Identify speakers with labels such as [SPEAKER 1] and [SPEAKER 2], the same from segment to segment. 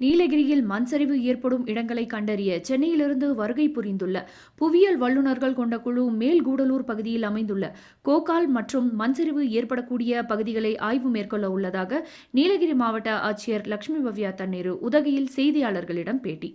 [SPEAKER 1] நீலகிரியில் மண் சரிவு ஏற்படும் இடங்களை கண்டறிய சென்னையிலிருந்து வருகை புரிந்துள்ள புவியியல் வல்லுநர்கள் கொண்ட குழு மேல்கூடலூர் பகுதியில் அமைந்துள்ள கோகால் மற்றும் மண்சரிவு ஏற்படக்கூடிய பகுதிகளை ஆய்வு மேற்கொள்ள உள்ளதாக நீலகிரி மாவட்ட ஆட்சியர் லட்சுமி பவ்யா தண்ணீரு உதகையில் செய்தியாளர்களிடம் பேட்டி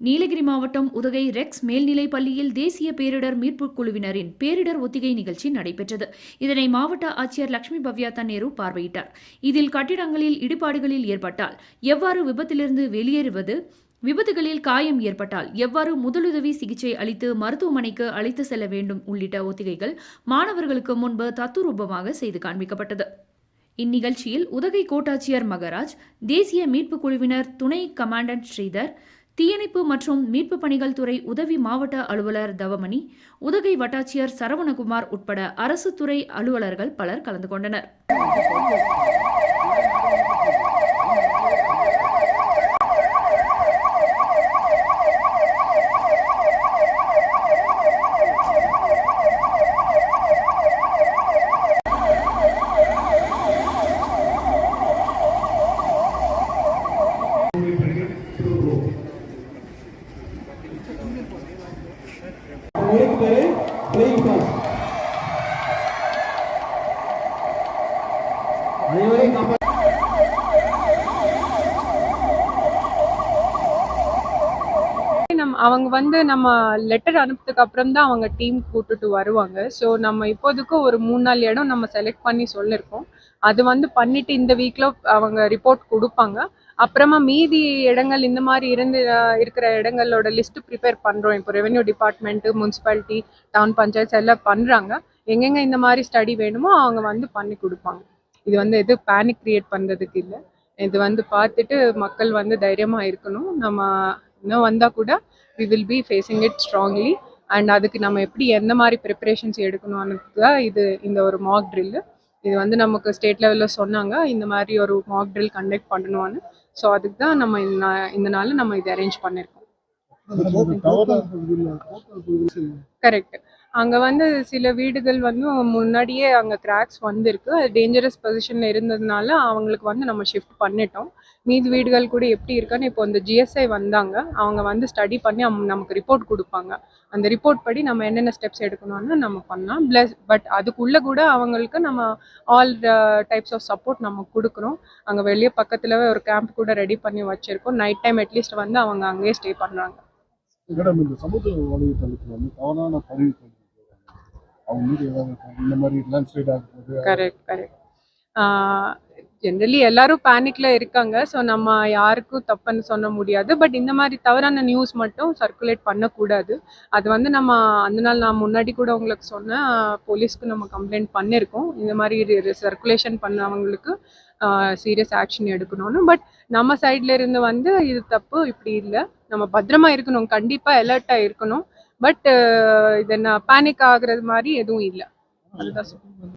[SPEAKER 1] நீலகிரி மாவட்டம் உதகை ரெக்ஸ் மேல்நிலைப் பள்ளியில் தேசிய பேரிடர் மீட்புக் குழுவினரின் பேரிடர் ஒத்திகை நிகழ்ச்சி நடைபெற்றது. இதனை மாவட்ட ஆட்சியர் லட்சுமி பவ்யா நேரு பார்வையிட்டார். இதில் கட்டிடங்களில் இடிபாடுகளில் ஏற்பட்டால் எவ்வாறு விபத்திலிருந்து வெளியேறுவது? விபத்துகளில் காயம் ஏற்பட்டால் எவ்வாறு முதலுதவி சிகிச்சை அளித்து மருத்துவமனைக்கு அழைத்து செல்ல வேண்டும் உள்ளிட்ட ஒத்திகைகள் மாணவர்களுக்கு முன்பு தத்துரூபமாக செய்து காண்பிக்கப்பட்டது. இந்நிகழ்ச்சியில் உதகை கோட்டாட்சியர் மகராஜ் தேசிய மீட்புக் குழுவினர் துணை கமாண்டன்ட் ஸ்ரீதர் தீயணைப்பு மற்றும் மீட்பு பணிகள் துறை உதவி மாவட்ட அலுவலர் தவமணி உதகை வட்டாட்சியர் சரவணகுமார் உட்பட அரசு துறை அலுவலர்கள் பலர் கலந்து கொண்டனர்.
[SPEAKER 2] Playing pass. அனைவரையும் காப்பா
[SPEAKER 3] அவங்க வந்து நம்ம லெட்டர் அனுப்புறதுக்கு அப்புறம் தான் அவங்க டீம் கூட்டுட்டு வருவாங்க. ஸோ நம்ம இப்போதுக்கு ஒரு மூணு நாள் இடம் நம்ம செலக்ட் பண்ணி சொல்லியிருக்கோம் அது வந்து பண்ணிட்டு இந்த வீக்ல அவங்க ரிப்போர்ட் கொடுப்பாங்க. அப்புறமா மீதி இடங்கள் இந்த மாதிரி இருந்து இருக்கிற இடங்களோட லிஸ்ட் ப்ரிப்பேர் பண்ணுறோம் இப்போ revenue department municipality town panchayat எல்லாம் பண்ணுறாங்க எங்கெங்க இந்த மாதிரி ஸ்டடி வேணுமோ அவங்க வந்து பண்ணி கொடுப்பாங்க. இது வந்து எது பேனிக் கிரியேட் பண்ணுறதுக்கு இல்லை. இது வந்து பார்த்துட்டு மக்கள் வந்து தைரியமாக இருக்கணும். நம்ம இன்னும் வந்தால் கூட we will be facing it strongly and அதுக்கு நம்ம எப்படி எந்த மாதிரி ப்ரிப்பரேஷன்ஸ் எடுக்கணும்னு தான் இது இந்த ஒரு மாக் ட்ரில்லு இது வந்து நமக்கு ஸ்டேட் லெவலில் சொன்னாங்க. இந்த மாதிரி ஒரு மாக் ட்ரில் கண்டக்ட் பண்ணணும்னு. ஸோ அதுக்கு தான் நம்ம இந்த நா- நாள் நம்ம இதை அரேஞ்ச் பண்ணியிருக்கோம் கரெக்ட் அங்கே வந்து சில வீடுகள் வந்து முன்னாடியே அங்கே கிராக்ஸ் வந்திருக்கு. அது டேஞ்சரஸ் பொசிஷனில் இருந்ததுனால அவங்களுக்கு வந்து நம்ம ஷிஃப்ட் பண்ணிட்டோம். மீதி வீடுகள் கூட எப்படி இருக்கான்னு இப்போ இந்த ஜிஎஸ்ஐ வந்தாங்க. அவங்க வந்து ஸ்டடி பண்ணி நமக்கு ரிப்போர்ட் கொடுப்பாங்க. அந்த ரிப்போர்ட் படி நம்ம என்னென்ன ஸ்டெப்ஸ் எடுக்கணும்னு நம்ம பண்ணலாம். ப்ளஸ் பட் அதுக்குள்ளே கூட அவங்களுக்கு நம்ம ஆல் டைப்ஸ் ஆஃப் சப்போர்ட் நம்ம கொடுக்குறோம். அங்கே வெளியே பக்கத்தில் ஒரு கேம்ப் கூட ரெடி பண்ணி வச்சுருக்கோம். நைட் டைம் அட்லீஸ்ட் வந்து அவங்க அங்கேயே ஸ்டே பண்ணுறாங்க
[SPEAKER 4] மேடம் இந்த சமூக வலைத்தளத்தில் வந்து தவறான பதிவு அவங்க மீது ஏதாவது இந்த மாதிரி லேண்ட்ஸ்லைட்
[SPEAKER 3] கரெக்ட் கரெக்ட் ஜென்ரலி எல்லாரும் பேனிக்ல இருக்காங்க. ஸோ நம்ம யாருக்கும் தப்புன்னு சொல்ல முடியாது. பட் இந்த மாதிரி தவறான நியூஸ் மட்டும் சர்க்குலேட் பண்ணக்கூடாது. அது வந்து நம்ம அந்த நாள் நான் முன்னாடி கூட உங்களுக்கு சொன்னேன் போலீஸ்க்கு நம்ம கம்ப்ளைண்ட் பண்ணியிருக்கோம் இந்த மாதிரி சர்க்குலேஷன் பண்ணவங்களுக்கு சீரியஸ் ஆக்ஷன் எடுக்கணும்னு. பட் நம்ம சைட்ல இருந்து வந்து இது தப்பு இப்படி இல்லை. நம்ம பத்திரமா இருக்கணும். கண்டிப்பாக அலர்ட்டாக இருக்கணும். பட் இது என்ன பேனிக் ஆகுறது மாதிரி எதுவும் இல்லை அதுதான் சொல்றேன்.